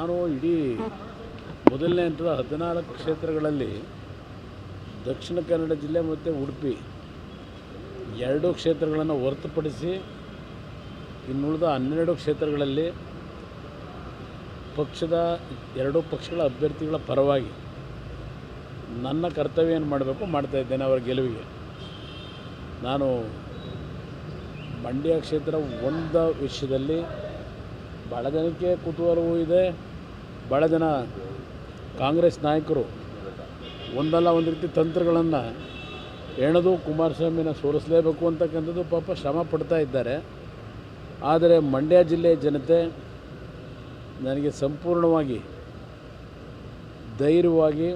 ನಾನು ಇಡೀ ಮೊದಲನೇ ಹಂತದ ಹದಿನಾಲ್ಕು ಕ್ಷೇತ್ರಗಳಲ್ಲಿ ದಕ್ಷಿಣ ಕನ್ನಡ ಜಿಲ್ಲೆ ಮತ್ತು ಉಡುಪಿ ಎರಡೂ ಕ್ಷೇತ್ರಗಳನ್ನು ಹೊರತುಪಡಿಸಿ ಇನ್ನುಳಿದ ಹನ್ನೆರಡು ಕ್ಷೇತ್ರಗಳಲ್ಲಿ ಪಕ್ಷದ ಎರಡೂ ಪಕ್ಷಗಳ ಅಭ್ಯರ್ಥಿಗಳ ಪರವಾಗಿ ನನ್ನ ಕರ್ತವ್ಯ ಏನು ಮಾಡಬೇಕು ಮಾಡ್ತಾ ಇದ್ದೇನೆ ಅವರ ಗೆಲುವಿಗೆ. ನಾನು ಮಂಡ್ಯ ಕ್ಷೇತ್ರ ಒಂದ ವಿಷಯದಲ್ಲಿ ಭಾಳ ಜನಕ್ಕೆ ಕುತೂಹಲವೂ ಇದೆ. ಭಾಳ ಜನ ಕಾಂಗ್ರೆಸ್ ನಾಯಕರು ಒಂದಲ್ಲ ಒಂದು ರೀತಿ ತಂತ್ರಗಳನ್ನು ಹೆಣದು ಕುಮಾರಸ್ವಾಮಿನ ಸೋಲಿಸಲೇಬೇಕು ಅಂತಕ್ಕಂಥದ್ದು ಪಾಪ ಶ್ರಮ ಪಡ್ತಾ ಇದ್ದಾರೆ. ಆದರೆ ಮಂಡ್ಯ ಜಿಲ್ಲೆಯ ಜನತೆ ನನಗೆ ಸಂಪೂರ್ಣವಾಗಿ ಧೈರ್ಯವಾಗಿ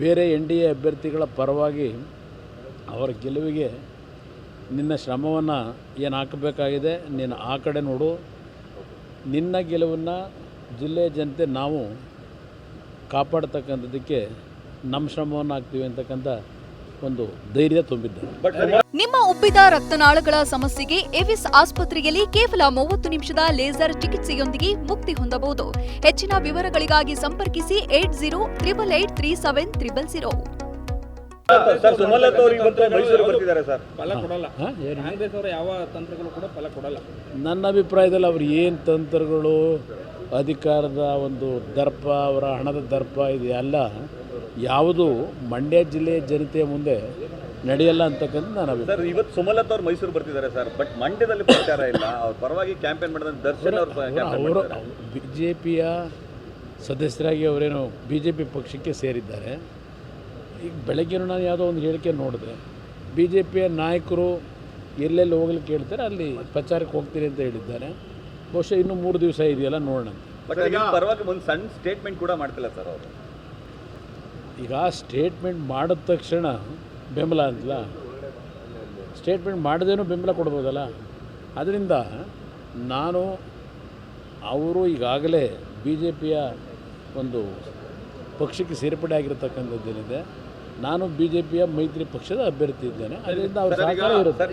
ಬೇರೆ ಎನ್ ಡಿ ಎ ಅಭ್ಯರ್ಥಿಗಳ ಪರವಾಗಿ ಅವರ ಗೆಲುವಿಗೆ ನಿನ್ನ ಶ್ರಮವನ್ನು ಏನು ಹಾಕಬೇಕಾಗಿದೆ ನೀನು ಆ ಕಡೆ ನೋಡು. ನಿನ್ನ ಗೆಲುವನ್ನು ಜಿಲ್ಲೆಯ ಜನತೆ ನಾವು ಕಾಪಾಡ್ತಕ್ಕಂಥದ್ದಕ್ಕೆ ನಮ್ಮ ಶ್ರಮವನ್ನು ಹಾಕ್ತೀವಿ ಅಂತಕ್ಕಂಥ ಒಂದು ಧೈರ್ಯ ತುಂಬಿದ್ದ. ನಿಮ್ಮ ಉಬ್ಬಿದ ರಕ್ತನಾಳಗಳ ಸಮಸ್ಯೆಗೆ ಎವಿಸ್ ಆಸ್ಪತ್ರೆಯಲ್ಲಿ ಕೇವಲ ಮೂವತ್ತು ನಿಮಿಷದ ಲೇಸರ್ ಚಿಕಿತ್ಸೆಯೊಂದಿಗೆ ಮುಕ್ತಿ ಹೊಂದಬಹುದು. ಹೆಚ್ಚಿನ ವಿವರಗಳಿಗಾಗಿ ಸಂಪರ್ಕಿಸಿ eight zero triple eight three seven triple zero. Sir Sumalatha ಅವರು ಇವತ್ತು ಮೈಸೂರು ಬರ್ತಿದ್ದಾರೆ ಸರ್. ಫಲ ಕೊಡಲ್ಲ. ಹಾಂ? ಏನು ಯಾವ ತಂತ್ರಗಳು ಕೂಡ ಫಲ ಕೊಡಲ್ಲ. ನನ್ನ ಅಭಿಪ್ರಾಯದಲ್ಲಿ ಅವ್ರು ಏನು ತಂತ್ರಗಳು ಅಧಿಕಾರದ ಒಂದು ದರ್ಪ ಅವರ ಹಣದ ದರ್ಪ ಇದೆಯಲ್ಲ ಯಾವುದು ಮಂಡ್ಯ ಜಿಲ್ಲೆಯ ಜನತೆಯ ಮುಂದೆ ನಡೆಯಲ್ಲ ಅಂತಕ್ಕಂಥ ನಾನು ಸರ್ ಇವತ್ತು ಸುಮಲತಾ ಅವ್ರು ಮೈಸೂರು ಬರ್ತಿದ್ದಾರೆ ಸರ್ ಬಟ್ ಮಂಡ್ಯದಲ್ಲಿ ಪ್ರಚಾರ ಇಲ್ಲ. ಅವ್ರ ಪರವಾಗಿ ಕ್ಯಾಂಪೇನ್ ಮಾಡಿದ ದರ್ಶನ್ ಅವ್ರ ಬಿ ಜೆ ಪಿಯ ಸದಸ್ಯರಾಗಿ ಅವರೇನು ಬಿ ಜೆ ಪಿ ಪಕ್ಷಕ್ಕೆ ಸೇರಿದ್ದಾರೆ. ಈಗ ಬೆಳಗ್ಗೆ ನಾನು ಯಾವುದೋ ಒಂದು ಹೇಳಿಕೆ ನೋಡಿದೆ. ಬಿ ಜೆ ಪಿಯ ನಾಯಕರು ಎಲ್ಲೆಲ್ಲಿ ಹೋಗ್ಲಿಕ್ಕೆ ಹೇಳ್ತಾರೆ ಅಲ್ಲಿ ಪ್ರಚಾರಕ್ಕೆ ಹೋಗ್ತೀನಿ ಅಂತ ಹೇಳಿದ್ದಾರೆ. ಬಹುಶಃ ಇನ್ನು ಮೂರು ದಿವಸ ಇದೆಯಲ್ಲ ನೋಡೋಣ ಬಟ್ ಈಗ ಪರವಾಗಿ ಒಂದು ಸಣ್ಣ ಸ್ಟೇಟ್ಮೆಂಟ್ ಕೂಡ ಮಾಡ್ತಿಲ್ಲ ಸರ್ ಅವರು. ಈಗ ಸ್ಟೇಟ್ಮೆಂಟ್ ಮಾಡಿದ ತಕ್ಷಣ ಬೆಂಬಲ ಅಂತಲ್ಲ? ಸ್ಟೇಟ್ಮೆಂಟ್ ಮಾಡದೇನೂ ಬೆಂಬಲ ಕೊಡ್ಬೋದಲ್ಲ? ಅದರಿಂದ ನಾನು ಅವರು ಈಗಾಗಲೇ ಬಿ ಜೆ ಪಿಯ ಒಂದು ಪಕ್ಷಕ್ಕೆ ಸೇರ್ಪಡೆ ಆಗಿರತಕ್ಕಂಥದ್ದೇನಿದೆ ನಾನು ಬಿ ಜೆ ಪಿಯ ಮೈತ್ರಿ ಪಕ್ಷದ ಅಭ್ಯರ್ಥಿ ಇದ್ದೇನೆ ಅದರಿಂದ ಅವರು ಸಹಕಾರ ಇರುತ್ತೆ.